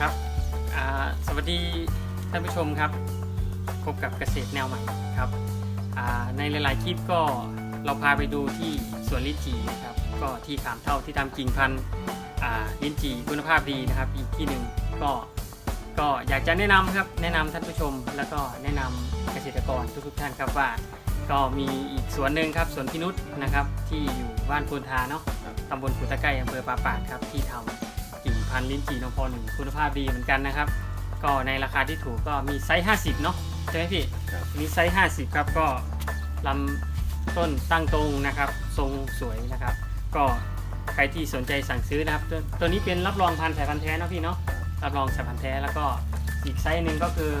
ครับอ่าสวัสดีท่านผู้ชมครับ พบกับเกษตรแนวใหม่ครับอ่าในหลาย ๆ คลิปก็เราพาไปดูที่สวนลิ้นจี่นะครับ ก็ที่ขามเท่าที่ทำกิ่งพันธุ์อ่าลิ้นจี่คุณภาพดีนะครับอีกที่หนึ่งก็ก็อยากจะแนะนำครับแนะนำท่านผู้ชม แล้วก็แนะนำเกษตรกรทุก ๆ ท่านครับว่า ก็มีอีกสวนหนึ่งครับสวนพินุษนะครับที่อยู่บ้านพูนทาเนาะครับตำบลกุตะไกอำเภอปาปากครับที่ทำ กิ่งพันธุ์ลิ้นจี่นพหนึ่งคุณภาพดีเหมือนกันนะครับ ก็ในราคาที่ถูกก็มีไซส์ 50 เนาะใช่ไหมพี่ครับ มีไซส์ 50 ครับก็ลำต้นตั้งตรงนะครับ ทรงสวยนะครับ ก็ใครที่สนใจสั่งซื้อนะครับตัวตัวนี้เป็นรับรองพันธุ์สายพันธุ์แท้เนาะพี่เนาะรับรองสายพันธุ์แท้แล้วก็อีกไซส์หนึ่งก็คือ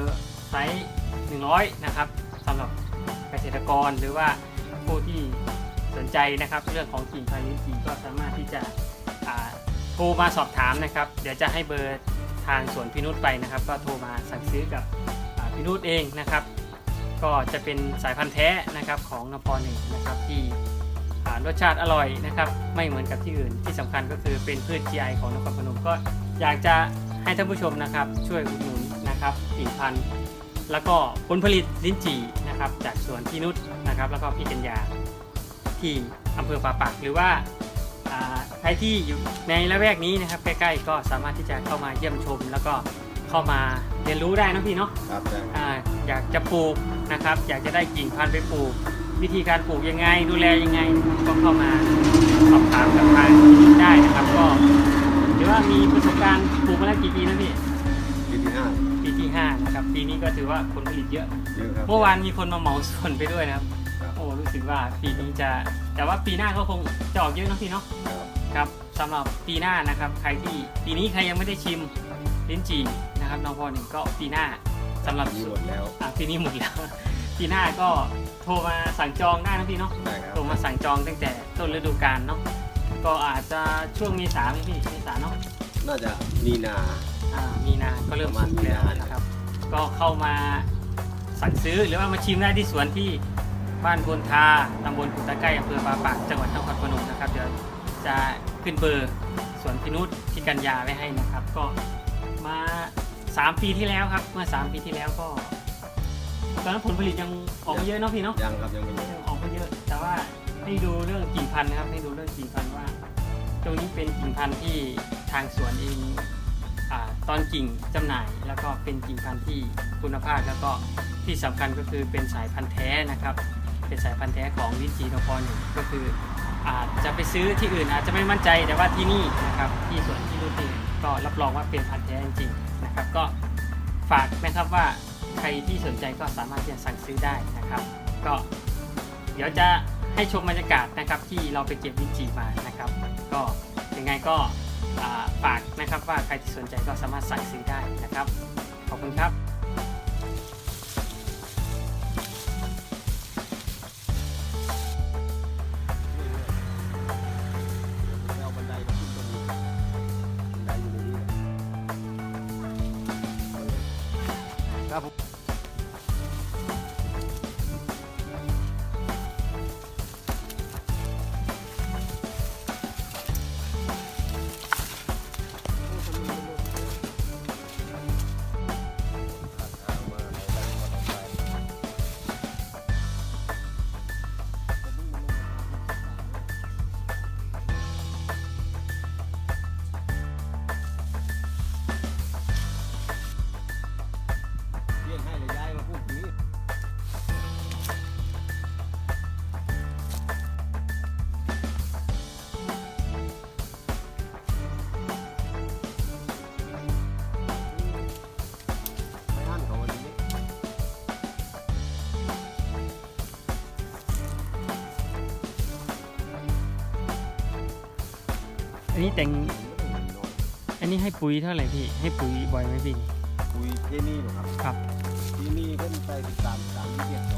ไซส์100 นะครับสำหรับเกษตรกรหรือว่าผู้ที่สนใจนะครับ เรื่องของกิ่งพันธุ์ลิ้นจี่ก็สามารถที่จะอ่า โทรมาสอบถามนะครับ เดี๋ยวจะให้เบอร์ทางสวนพินุษไปนะครับ ก็โทรมาสั่งซื้อกับพินุษเองนะครับ ก็จะเป็นสายพันธุ์แท้นะครับของนพหนึ่งนะครับที่รสชาติอร่อยนะครับ ไม่เหมือนกับที่อื่นที่สำคัญก็คือเป็นพืช GI ของนครพนมก็อยากจะให้ท่านผู้ชมนะครับ ช่วยอุดหนุนนะครับกิ่งพันธุ์แล้วก็ผลผลิตลิ้นจี่นะครับ จากสวนพี่นุชนะครับ แล้วก็พี่กัญญาที่อำเภอป่าปากหรือว่า ใครที่อยู่ในละแวกนี้นะครับใกล้ๆก็สามารถที่จะเข้ามาเยี่ยมชม แล้วก็เข้ามาเรียนรู้ได้นะพี่เนาะครับได้อ่าอยากจะปลูกนะครับ อยากจะได้กิ่งพันธุ์ไปปลูก วิธีการปลูกยังไง ดูแลยังไงก็เข้ามาสอบถามกับทางที่นี่ได้นะครับ ก็หรือว่ามีประสบการณ์ปลูกมาแล้วกี่ปีนะพี่ปีที่ห้าปีที่ห้านะครับปีนี้ก็ถือว่าผลผลิตเยอะ เยอะครับเมื่อวานมีคนมาเหมาสวนไปด้วยนะครับค รับโอ้รู้สึกว่าปีนี้จะแต่ว่าปีหน้าก็คงจะออกเยอะเนอะพี่เนาะครับครับสำหรับปีหน้านะครับ ใครที่ปีนี้ใครยังไม่ได้ชิมลิ้นจี่นะครับน้องพอหนึ่งก็ปีหน้าสำหรับมีหมดแล้วอะปีนี้หมดแล้ว ปีหน้าก็โทรมาสั่งจองได้นะพี่เนาะได้ครับโทรมาสั่งจองตั้งแต่ต้นฤดูกาลเนาะก็อาจจะช่วงเมษาไหมพี่เมษาเนาะน่าจะมีนาอ่ามีนาก็เริ่มประมาณสุกแล้วมีนานะครับ ก็เข้ามาสั่งซื้อหรือว่ามาชิมได้ที่สวนที่ บ้านพนทาตำบลกุตะไกอำเภอปาปากจังหวัดนครพนมนะครับเดี๋ยวจะขึ้นเบอร์สวนพินุษที่กัญญาไว้ให้นะครับ ก็มา 3 ปีที่แล้วครับ เมื่อ 3 ปีที่แล้วก็ ตอนนั้นผลผลิตยังออกไม่เยอะเนาะพี่เนาะยังครับยังไม่เยอะยังออกไม่เยอะ แต่ว่าให้ดูเรื่องกิ่งพันธุ์นะครับให้ดูเรื่องกิ่งพันธุ์ว่า ตรงนี้เป็นกิ่งพันธุ์ที่ทางสวนเองอาตอนกิ่งจำหน่ายแล้วก็เป็นกิ่งพันธุ์ที่คุณภาพแล้วก็ที่สำคัญก็คือเป็นสายพันธุ์แท้นะครับ เป็นสายพันธุ์แท้ของลิ้นจีนพหนึ่งก็คืออาจจะไปซื้อที่อื่นอาจจะไม่มั่นใจแต่ว่าที่นี่นะครับที่สวนที่รุ่นนี้ก็รับรองว่าเป็นพันธุ์แท้จริงๆนะครับก็ฝากนะครับว่าใครที่สนใจก็สามารถที่จะสั่งซื้อได้นะครับ ก็เดี๋ยวจะให้ชมบรรยากาศนะครับที่เราไปเก็บลิ้นจีมานะครับ ก็ยังไงก็ฝากนะครับว่าใครที่สนใจก็สามารถสั่งซื้อได้นะครับ ขอบคุณครับ ค อันนี้แต่ง อันนี้ให้ปุ๋ยเท่าไหร่พี่ ให้ปุ๋ยบ่อยไหมพี่ คุยที่นี่เหรอครับ ครับ ที่นี่เพิ่นไปติดตามสามที่เจ็ดสอง